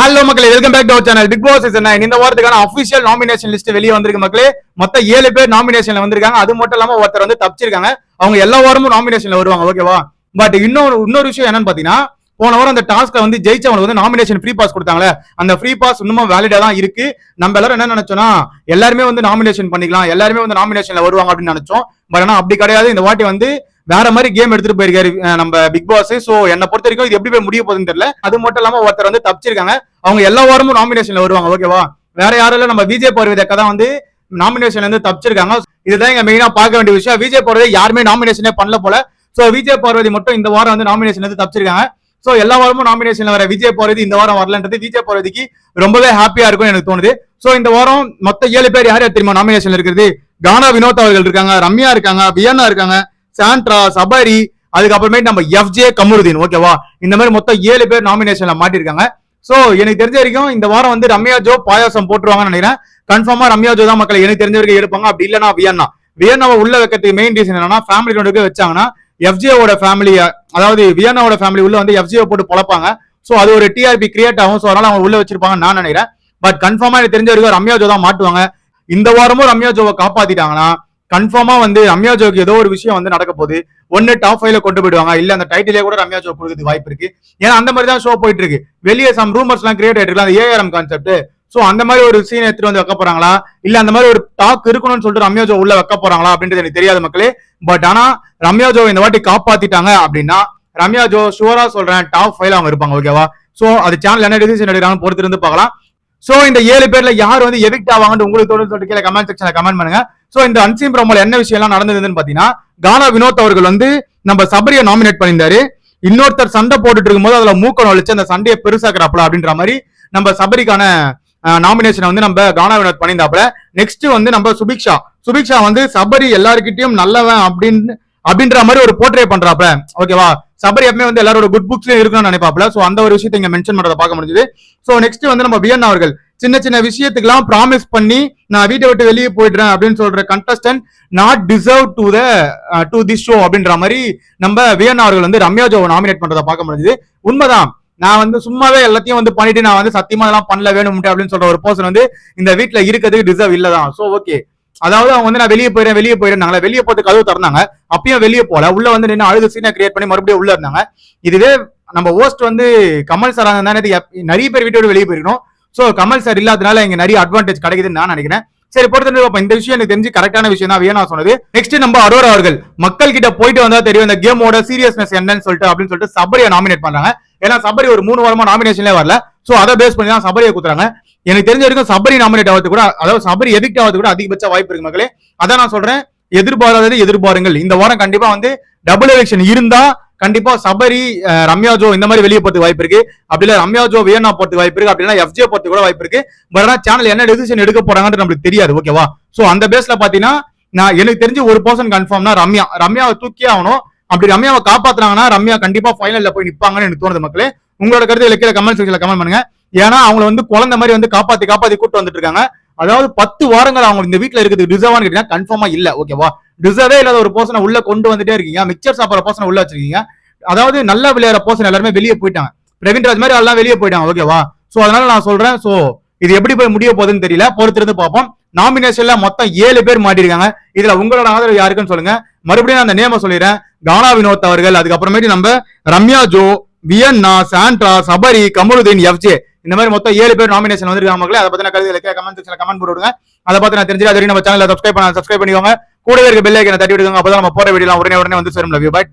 Hello மக்களே welcome back to our channel Bigg Boss season இந்த வாரத்துக்கான அஃபிஷியல் நாமினேஷன் லிஸ்ட் வெளியே வந்திருக்கு மக்களே. மொத்தம் ஏழு பேர் நாமினேஷன்ல வந்திருக்காங்க. அது மட்டும் இல்லாம ஒருத்தர் வந்து தப்பிச்சிருக்காங்க. அவங்க எல்லா வாரமும் நாமினேஷன்ல வருவாங்க. ஓகேவா பட் இன்னொரு இன்னொரு விஷயம் என்னன்னு பாத்தீங்கன்னா போன வாரம் அந்த டாஸ்க்ல வந்து ஜெயிச்சவங்களுக்கு வந்து நாமினேஷன் ஃப்ரீ பாஸ் கொடுத்தாங்களே. அந்த ஃப்ரீ பாஸ் இன்னமும் வேலிடா தான் இருக்கு. நம்ம எல்லாரும் என்ன நினைச்சோம்னா எல்லாருமே வந்து நாமினேஷன் பண்ணிக்கலாம். எல்லாருமே வந்து நாமினேஷன்ல வருவாங்க அப்படின்னு நினைச்சோம். பட் ஆனா அப்படி கிடையாது. இந்த வாட்டி வந்து வேற மாதிரி கேம் எடுத்துட்டு போயிருக்காரு நம்ம பிக் பாஸ் சோ என்ன பொறுத்த வரைக்கும் இது எப்படி போய் முடிய போகுதுன்னு தெரியல. அது மட்டும் இல்லாம ஒருத்தர் வந்து தப்பிச்சிருக்காங்க. அவங்க எல்லா வாரமும் நாமினேஷன்ல வருவாங்க ஓகேவா வேற யாரும் நம்ம விஜய் பருவத கதை வந்து நாமினேஷன்ல இருந்து தப்பிச்சிருக்காங்க. இதுதான் இங்க மெயினா பார்க்க வேண்டிய விஷயம். விஜய் பார்வதி யாருமே நாமினேஷனே பண்ணல போல. சோ விஜய் பார்வதி மட்டும் இந்த வாரம் வந்து நாமினேஷன்ல இருந்து தப்பிச்சிருக்காங்க. சோ எல்லா வாரமும் நாமினேஷன்ல வர விஜய் பார்வதி இந்த வாரம் வரலன்றது விஜய் பார்வதிக்கு ரொம்பவே ஹாப்பியா இருக்கும் எனக்கு தோணுது. சோ இந்த வாரம் மொத்த ஏழு பேர் யார் யார் தெரியுமா நாமினேஷன்ல இருக்கிறது? கானா வினோத் அவர்கள் இருக்காங்க ரம்யா இருக்காங்க வியன்னா இருக்காங்க. சாண்ட்ரா சபரி அதுக்கப்புறமேட்டு நம்ம எஃப்ஜே கமருதீன் ஓகேவா? இந்த மாதிரி மொத்தம் ஏழு பேர் நாமினேஷன்ல மாட்டிருக்காங்க. சோ எனக்கு தெரிஞ்ச வரைக்கும் இந்த வாரம் வந்து ரம்யா ஜோ பாயாசம் போட்டுருவாங்கன்னு நினைக்கிறேன். கன்ஃபார்மா ரம்யா ஜோ தான் மக்களை எனக்கு தெரிஞ்ச வரைக்கும் எடுப்பாங்க. அப்படி இல்லைன்னா வியன்னா. வியன்னாவை உள்ள வைக்கிறதுக்கு மெயின் ரீசன் என்னன்னா ஃபேமிலி கொண்டு வச்சாங்கன்னா எஃப்ஜிஓட ஃபேமிலி அதாவது வியன்னாவோட ஃபேமிலி உள்ள வந்து எஃப்ஜிஓ போட்டு பொழப்பாங்க. சோ அது ஒரு டிஆர்பி கிரியேட் ஆகும். சோ அதனால அவங்க உள்ள வச்சிருப்பாங்கன்னு நான் நினைக்கிறேன். பட் கன்ஃபார்மா எனக்கு தெரிஞ்ச வரைக்கும் ரம்யா ஜோ தான் மாட்டுவாங்க. இந்த வாரமும் ரம்யா ஜோவை காப்பாத்திட்டாங்கன்னா கன்ஃபார்மா வந்து ரம்யா ஜோக்கு ஏதோ ஒரு விஷயம் வந்து நடக்க போகுது. ஒன்னு டாப் ஃபைவ்ல கொண்டு போயிடுவாங்க. இல்ல அந்த டைட்டிலே கூட ரம்யா ஜோ கொடுக்குறது வாய்ப்பு இருக்கு. ஏன்னா அந்த மாதிரி தான் ஷோ போயிட்டு இருக்கு. வெளியே சம் ரூமர்ஸ் எல்லாம் கிரியேட் ஆயிட்டு அந்த ஏஆர்எம் கான்செப்ட் சோ அந்த மாதிரி ஒரு சீன் எடுத்துட்டு வந்து வைக்க போறாங்களா? இல்ல அந்த மாதிரி ஒரு டாக் இருக்கணும்னு சொல்லிட்டு ரம்யா ஜோ உள்ள வைக்க போறாங்களா? அப்படின்றது எனக்கு தெரியாத மக்களே. பட் ஆனா ரம்யா ஜோ இந்த வாட்டி காப்பாத்திட்டாங்க அப்படின்னா ரம்யா ஜோ ஷுவரா சொல்றேன் டாப் ஃபைவ்ல அவங்க இருப்பாங்க ஓகேவா சோ அது சேனல் என்ன டிசிஷன் எடுக்கிறாங்க பொறுத்து இருந்து பார்க்கலாம். சோ இந்த ஏழு பேர்ல யார் வந்து எவிக்ட் ஆவாங்கன்னு உங்களுக்கு தோணுன்னு சொல்லிட்டு கீழே கமெண்ட் செக்ஷன்ல கமெண்ட் பண்ணுங்க. சோ இந்த அன்சீம் ப்ரோமோல என்ன விஷயம் எல்லாம் நடந்ததுன்னு பாத்தீங்கன்னா கானா வினோத் அவர்கள் வந்து நம்ம சபரியை நாமினேட் பண்ணியிருந்தாரு. இன்னொருத்தர் சண்டை போட்டுட்டு இருக்கும்போது அதுல மூக்க நுழைச்சு அந்த சண்டையை பெருசாக்குறாப்ல அப்படின்ற மாதிரி நம்ம சபரிக்கான நாமினேஷனை வந்து நம்ம கானா வினோத் பண்ணியிருந்தாப்புல. நெக்ஸ்ட் வந்து நம்ம சுபிக்ஷா. சுபிக்ஷா வந்து சபரி எல்லாருக்கிட்டையும் நல்லவன் அப்படின்னு அப்படின்ற மாதிரி ஒரு போர்ட்ரே பண்றாப்ல ஓகேவா சபரி எப்பவுமே வந்து எல்லாரோட குட் புக்ஸ்லயும் இருக்கணும்னு நினைப்பாப்ல சோ அந்த ஒரு விஷயத்தை இங்க மென்ஷன் பண்றத பார்க்க முடிஞ்சது. சோ நெக்ஸ்ட் வந்து நம்ம பியன் அவர்கள். சின்ன சின்ன விஷயத்துக்கெல்லாம் ப்ராமிஸ் பண்ணி நான் வீட்டை விட்டு வெளியே போயிடுறேன் அப்படின்னு சொல்ற contestant not deserve to the to this show அப்படின்ற மாதிரி நம்ம வியன் அவர்கள் வந்து ரம்யா ஜோவை நாமினேட் பண்றதை பார்க்க முடிஞ்சது. உண்மைதான். நான் வந்து சும்மாவே எல்லாத்தையும் வந்து பண்ணிட்டு நான் வந்து சத்தியமா அதெல்லாம் பண்ணல வேணும் அப்படின்னு சொல்ற ஒரு பர்சன் வந்து இந்த வீட்டுல இருக்கிறதுக்கு டிசர்வ் இல்லதான். சோ ஓகே அதாவது அவங்க வந்து நான் வெளியே போயிடுறேன் வெளியே போயிடுறாங்களே வெளியே போறது கதவு திறந்தாங்க. அப்பயும் வெளியே போல உள்ள வந்து நின்று அழுது சீனை கிரியேட் பண்ணி மறுபடியும் உள்ள இருந்தாங்க. இதுவே நம்ம ஓஸ்ட் வந்து கமல் சார் தானே நிறைய பேர் வீட்டோட வெளியே போயிருக்கணும். ஸோ கமல் சார் இல்லாதனால இங்க நிறைய அட்வான்டேஜ் கிடைக்குதுன்னு நான் நினைக்கிறேன். சரி பொறுத்து பார்ப்போம். இந்த விஷயம் எனக்கு தெரிஞ்சு கரெக்டான விஷயம் தான் வேணா சொன்னது. நெக்ஸ்ட் நம்ம அரோரா அவர்கள். மக்கள் கிட்ட போயிட்டு வந்தா தெரியும் இந்த கேமோட சீரியஸ்னஸ் என்னன்னு சொல்லிட்டு அப்படின்னு சொல்லிட்டு சபரியை நாமினேட் பண்றாங்க. ஏன்னா சபரி ஒரு மூணு வாரமா நாமினேஷன்ல வரல. சோ அதை பேஸ் பண்ணி தான் சபரியை குத்துறாங்க. எனக்கு தெரிஞ்ச வரைக்கும் சபரி நாமினேட் ஆகிறது கூட அதாவது சபரி எதிக்ட் ஆகிறது கூட அதிகபட்ச வாய்ப்பு இருக்கு மக்களே. அதான் நான் சொல்றேன். எதிர்பாராதது எதிர்பாருங்கள். இந்த வாரம் கண்டிப்பா வந்து டபுள் எலெக்ஷன் இருந்தா கண்டிப்பா சபரி ரம்யா ஜோ இந்த மாதிரி வெளியே போறதுக்கு வாய்ப்பு இருக்கு. அப்படி இல்ல ரம்யா ஜோ வியன்னா போறதுக்கு வாய்ப்பு இருக்கு. அப்படின்னா எஃப்ஜே போறதுக்கு கூட வாய்ப்பு இருக்கு. பட் ஆனா சேனல் என்ன டெசிஷன் எடுக்க போறாங்கன்னு நம்மளுக்கு தெரியாது ஓகேவா சோ அந்த பேஸ்ல பாத்தீங்கன்னா நான் எனக்கு தெரிஞ்சு ஒரு பர்சன் கன்ஃபார்ம்னா ரம்யா. ரம்யாவை தூக்கி ஆகணும். அப்படி ரம்யாவை காப்பாத்துறாங்கன்னா ரம்யா கண்டிப்பா ஃபைனல்ல போய் நிப்பாங்கன்னு எனக்கு தோணுது மக்களே. உங்களோட கருத்து கீழே கமெண்ட் செக்ஷன்ல கமெண்ட் பண்ணுங்க. ஏன்னா அவங்கள வந்து குழந்தை மாதிரி வந்து காப்பாத்தி காப்பாத்தி கூட்டு வந்துட்டு இருக்காங்க. அதாவது பத்து வாரங்கள் அவங்க இந்த வீட்டுல இருக்கிறது டிசர்வான்னு கேட்டீங்கன்னா கன்ஃபார்மா இல்ல ஓகேவா ரிசர்வே இல்லாத ஒரு பர்சனை உள்ள கொண்டு வந்துட்டே இருக்கீங்க. மிக்சர் சாப்பிட்ற பர்சனை உள்ள வச்சிருக்கீங்க. அதாவது நல்லா விளையாடுற பர்சன் எல்லாருமே வெளியே போயிட்டாங்க. பிரவீன்ராஜ் மாதிரி எல்லாம் வெளியே போயிட்டாங்க ஓகேவா சோ அதனால நான் சொல்றேன் சோ இது எப்படி போய் முடிய போகுதுன்னு தெரியல. பொறுத்திருந்து பார்ப்போம். நாமினேஷன்ல மொத்தம் ஏழு பேர் மாட்டிருக்காங்க இதுல உங்களோட ஆதரவு யாருக்குன்னு சொல்லுங்க. மறுபடியும் நான் அந்த நேம சொல்லிடுறேன். கானா வினோத் அவர்கள் அதுக்கப்புறமேட்டு நம்ம Ramya Jo Vienna Sandra Sabari Kamarudeen FJ. இந்த மாதிரி மொத்தம் ஏழு பேர் நாமினேஷன் வந்திருக்காங்க மக்களே. அதை பத்தின கருத்து கமெண்ட் செக்ஷன்ல கமெண்ட் போட்டு விடுங்க அதை பார்த்து நான் தெரிஞ்சு அது நம்ம சேனல் சப்ஸ்கிரைப் பண்ண சப்ஸ்கிரைப் பண்ணிக்கோங்க. கூடவே இருக்க பெல் ஐக்கனை தட்டி விடுங்க அப்பதான் நம்ம போற வீடியோ உடனே உடனே வந்து சேரும் லவ் யூ பை